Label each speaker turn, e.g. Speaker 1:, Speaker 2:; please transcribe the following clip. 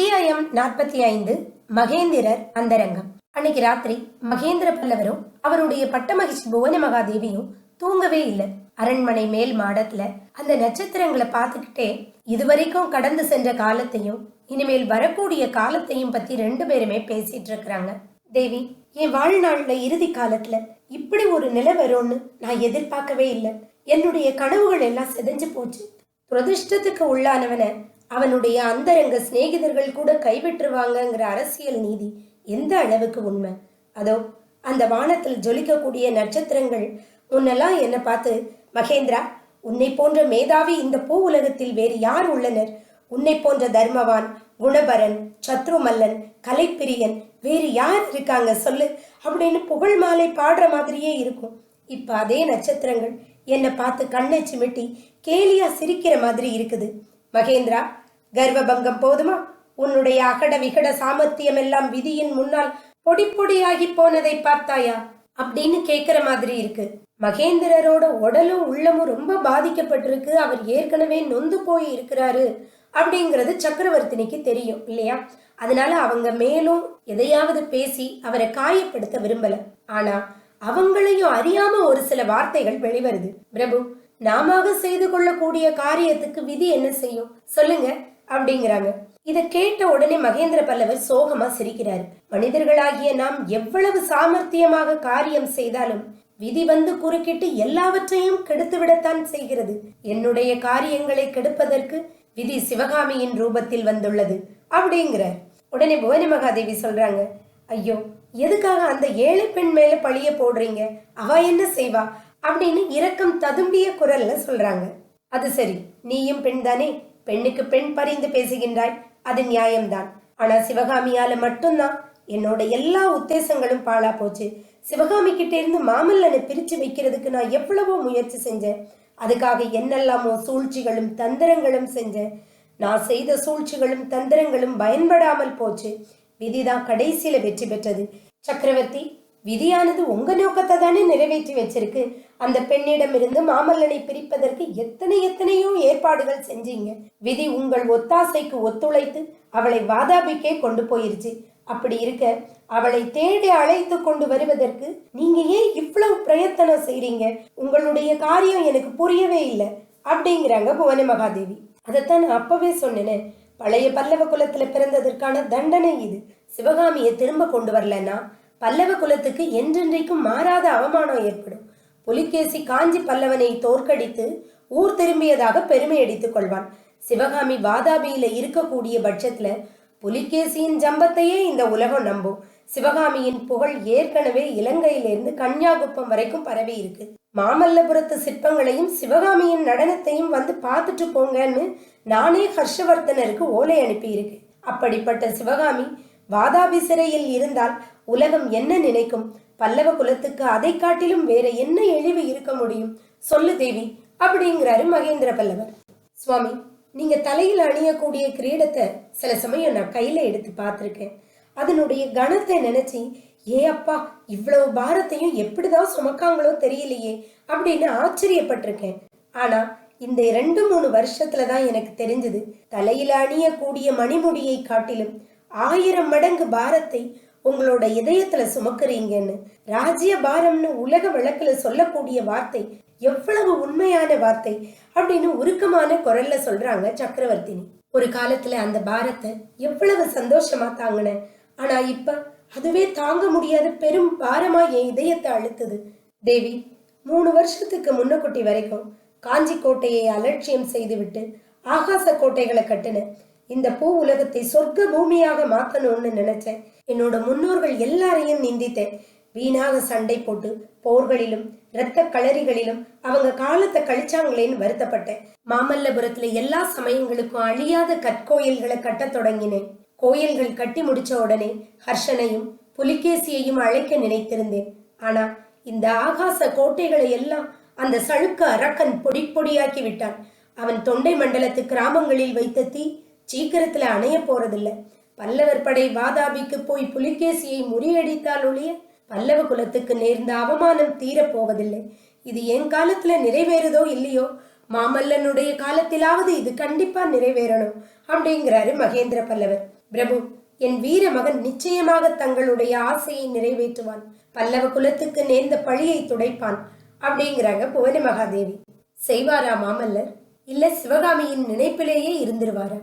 Speaker 1: அத்தியாயம் நாற்பத்தி ஐந்து மகேந்திரர் அந்தரங்கம். அன்னைக்கு ராத்திரி மகேந்திர பல்லவரும் அவருடைய பட்டமகிழ்ச்சி புவன மகாதேவியும் தூங்கவே இல்லை. அரண்மனை மேல் மாடத்துல அந்த நட்சத்திரங்களை பார்த்துக்கிட்டே இதுவரைக்கும் கடந்து சென்ற காலத்தையும் இனிமேல் வரக்கூடிய காலத்தையும் பத்தி ரெண்டு பேருமே பேசிட்டு இருக்கிறாங்க. தேவி என் வாழ்நாள்ல இறுதி காலத்துல இப்படி ஒரு நிலை வரும்னு நான் எதிர்பார்க்கவே இல்லை. என்னுடைய கனவுகள் எல்லாம் செதஞ்சு போச்சு. துரதிருஷ்டத்துக்கு உள்ளானவனை அவனுடைய அந்தரங்க சிநேகிதர்கள் கூட கைவிட்டுருவாங்கங்கிற அரசியல் நீதி எந்த அளவுக்கு உண்மை? அதோ அந்த வானத்தில் ஜொலிக்கக்கூடிய நட்சத்திரங்கள் உன்னெல்லாம் என்னை பார்த்து மகேந்திரா உன்னை போன்ற மேதாவி இந்த பூ உலகத்தில் வேறு யார் உள்ளனர்? உன்னை போன்ற தர்மவான் குணபரன் சத்ருமல்லன் கலைப்பிரியன் வேறு யார் இருக்காங்க சொல்லு அப்படின்னு புகழ் மாலை பாடுற மாதிரியே இருக்கும். இப்போ அதே நட்சத்திரங்கள் என்னை பார்த்து கண்ணை சிமிட்டி கேலியா சிரிக்கிற மாதிரி இருக்குது. மகேந்திரா கர்வபங்கம் போதுமா? உன்னுடைய அகட விகட சாமர்த்தியம் எல்லாம் விதியின் முன்னால் பொடி பொடியாகி போனதை பார்த்தாயா? அப்படின்னு கேக்குற மாதிரி இருக்கு. மகேந்திரரோட உடலும் உள்ளமும் ரொம்ப பாதிக்கப்பட்டிருக்கு. அவர் ஏற்கனவே நொந்து போய் இருக்கிறாரு அப்படிங்கிறது சக்கரவர்த்தினிக்கு தெரியும் இல்லையா? அதனால அவங்க மேலும் எதையாவது பேசி அவரை காயப்படுத்த விரும்பல. ஆனா அவங்களையும் அறியாம ஒரு சில வார்த்தைகள் வெளிவருது. பிரபு நாம செய்து கொள்ளக்கூடிய காரியத்துக்கு விதி என்ன செய்யும்? சொல்லுங்க. அப்படிங்கிறாங்க. இதை கேட்ட உடனே மகேந்திர பல்லவர் சோகமா சிரிக்கிறார். மனிதர்களாகிய நாம் எவ்வளவு சாமர்த்தியமாக காரியம் செய்தாலும் விதி வந்து குறுக்கிட்டு எல்லாவற்றையும் கெடுத்துவிடத்தான் செய்கிறது. என்னுடைய காரியங்களை கெடுப்பதற்கு விதி சிவகாமியின் ரூபத்தில் வந்துள்ளது அப்படிங்கிறார். உடனே புவனி மகாதேவி சொல்றாங்க ஐயோ எதுக்காக அந்த ஏழை பெண் மேல பழிய போடுறீங்க? அவ என்ன செய்வா? அப்படின்னு இரக்கம் ததும்பிய குரல்ல சொல்றாங்க. அது சரி நீயும் பெண் தானே பெண்ணுக்கு பெண் பறிந்து பேசுகின்றாய் அது நியாயம்தான். ஆனா சிவகாமியால மட்டும்தான். என்னோட எல்லா உத்தேசங்களும் பாழா போச்சு. சிவகாமி கிட்ட இருந்து மாமல்லனை பிரிச்சு வைக்கிறதுக்கு நான் எவ்வளவோ முயற்சி செஞ்சேன். அதுக்காக என்னெல்லாமோ சூழ்ச்சிகளும் தந்திரங்களும் செஞ்சேன். நான் செய்த சூழ்ச்சிகளும் தந்திரங்களும் பயன்படாமல் போச்சு. விதிதான் கடைசியில வெற்றி பெற்றது. சக்கரவர்த்தி விதியானது உங்க நோக்கத்தை தானே நிறைவேற்றி வச்சிருக்கு. அந்த பெண்ணிடம் இருந்து மாமல்லனை பிரிப்பதற்கு எத்தனை எத்தனையோ ஏற்பாடுகள் செஞ்சீங்க. விதி உங்கள் ஒத்தாசைக்கு ஒத்துழைத்து அவளை வாதாபிக்கே கொண்டு போயிருச்சு. அப்படி இருக்க அவளை தேடி அழைத்து கொண்டு வருவதற்கு நீங்க ஏன் இவ்வளவு பிரயத்தனம் செய்றீங்க? உங்களுடைய காரியம் எனக்கு புரியவே இல்லை. அப்படிங்கிறாங்க புவன மகாதேவி. அதைத்தான் நான் அப்பவே சொன்னேனே. பழைய பல்லவ குலத்துல பிறந்ததற்கான தண்டனை இது. சிவகாமியை திரும்ப கொண்டு வரலன்னா பல்லவ குலத்துக்கு என்றென்றைக்கும் மாறாத அவமானம் ஏற்படும். புலிகேசி காஞ்சி பல்லவனை தோற்கடித்து ஊர் திரும்பியதாக பெருமை அடித்துக் கொள்வான். சிவகாமி வாதாபியில இருக்கக்கூடிய பட்சத்துல புலிகேசியின் ஜம்பத்தையே இந்த உலகம் நம்பும். சிவகாமியின் புகழ் ஏற்கனவே இலங்கையிலிருந்து கன்னியாகுப்பம் வரைக்கும் பரவி இருக்கு. மாமல்லபுரத்து சிற்பங்களையும் சிவகாமியின் நடனத்தையும் வந்து பார்த்துட்டு போங்கன்னு நானே ஹர்ஷவர்தனருக்கு ஓலை அனுப்பியிருக்கு. அப்படிப்பட்ட சிவகாமி வாதாபி சிறையில் இருந்தால் உலகம் என்ன நினைக்கும்? பல்லவ குலத்துக்கு அதை காட்டிலும் வேற என்ன இழிவு இருக்க முடியும்? சொல்லு தேவி அப்படிங்கிறாரு மகேந்திர பல்லவர். சுவாமி நீங்க தலையில் அணியக்கூடிய கிரீடத்தை சில சமயம் நான் கையில எடுத்து பார்த்துருக்கேன். அதனுடைய கணத்தை நினைச்சு ஏ அப்பா இவ்வளவு பாரத்தையும் எப்படிதான் சுமக்காங்களோ தெரியலையே அப்படின்னு ஆச்சரியப்பட்டிருக்கேன். ஆனா இந்த ரெண்டு மூணு வருஷத்துல தான் எனக்கு தெரிஞ்சது தலையில அணியக்கூடிய மணிமுடியை காட்டிலும் ஆயிரம் மடங்கு பாரத்தை உங்களோட இதயத்துல சுமக்குறீங்கன்னு. ராஜ்ய பாரம்னு உலக வழக்குல சொல்லக்கூடிய வார்த்தை எவ்வளவு உண்மையான வார்த்தை அப்படின்னு உருக்கமான குரல்ல சொல்றாங்க சக்கரவர்த்தினி. ஒரு காலத்துல அந்த பாரத்தை எவ்வளவு சந்தோஷமா தாங்கின. ஆனா இப்ப அதுவே தாங்க முடியாத பெரும் பாரமா என் இதயத்தை அழுத்துது. தேவி மூணு வருஷத்துக்கு முன்னக்குட்டி வரைக்கும் காஞ்சி கோட்டையை அலட்சியம் செய்துவிட்டு ஆகாச கோட்டைகளை கட்டினேன் இந்த பூ உலகத்தை சொர்க்க பூமியாக மாத்தணும்னு நினைச்சேன். என்னோட முன்னோர்கள் எல்லாரையும் நிந்தித்தேன். வீணாக சண்டை போட்டு போர்களிலும் இரத்த களரிகளிலும் அவங்க காலத்தை கழிச்சாங்களேன்னு வருத்தப்பட்டேன். மாமல்லபுரத்துல எல்லா சமயங்களுக்கும் அழியாத கற்கோயில்களை கட்டத் தொடங்கினேன். கோயில்கள் கட்டி முடிச்ச உடனே ஹர்ஷனையும் புலிகேசியையும் அழைக்க நினைத்திருந்தேன். ஆனா இந்த ஆகாச கோட்டைகளை எல்லாம் அந்த சழுக்க அரக்கன் பொடி பொடியாக்கி விட்டான். அவன் தொண்டை மண்டலத்து கிராமங்களில் வைத்த தீ சீக்கிரத்துல அணைய போறதில்ல. பல்லவர் படை வாதாபிக்கு போய் புலிகேசியை முறியடித்தால் ஒழிய பல்லவ குலத்துக்கு நேர்ந்த அவமானம் தீரப் போவதில்லை. இது என் காலத்துல நிறைவேறுதோ இல்லையோ? மாமல்லனுடைய காலத்திலாவது இது கண்டிப்பா நிறைவேறணும் அப்படிங்கிறாரு மகேந்திர பல்லவர். பிரபு என் வீர மகன் நிச்சயமாக தங்களுடைய ஆசையை நிறைவேற்றுவான். பல்லவ குலத்துக்கு நேர்ந்த பழியை துடைப்பான் அப்படிங்கிறாங்க புவனி மகாதேவி செய்வாரா மாமல்லர்? இல்ல சிவகாமியின் நினைப்பிலேயே இருந்துருவாரா?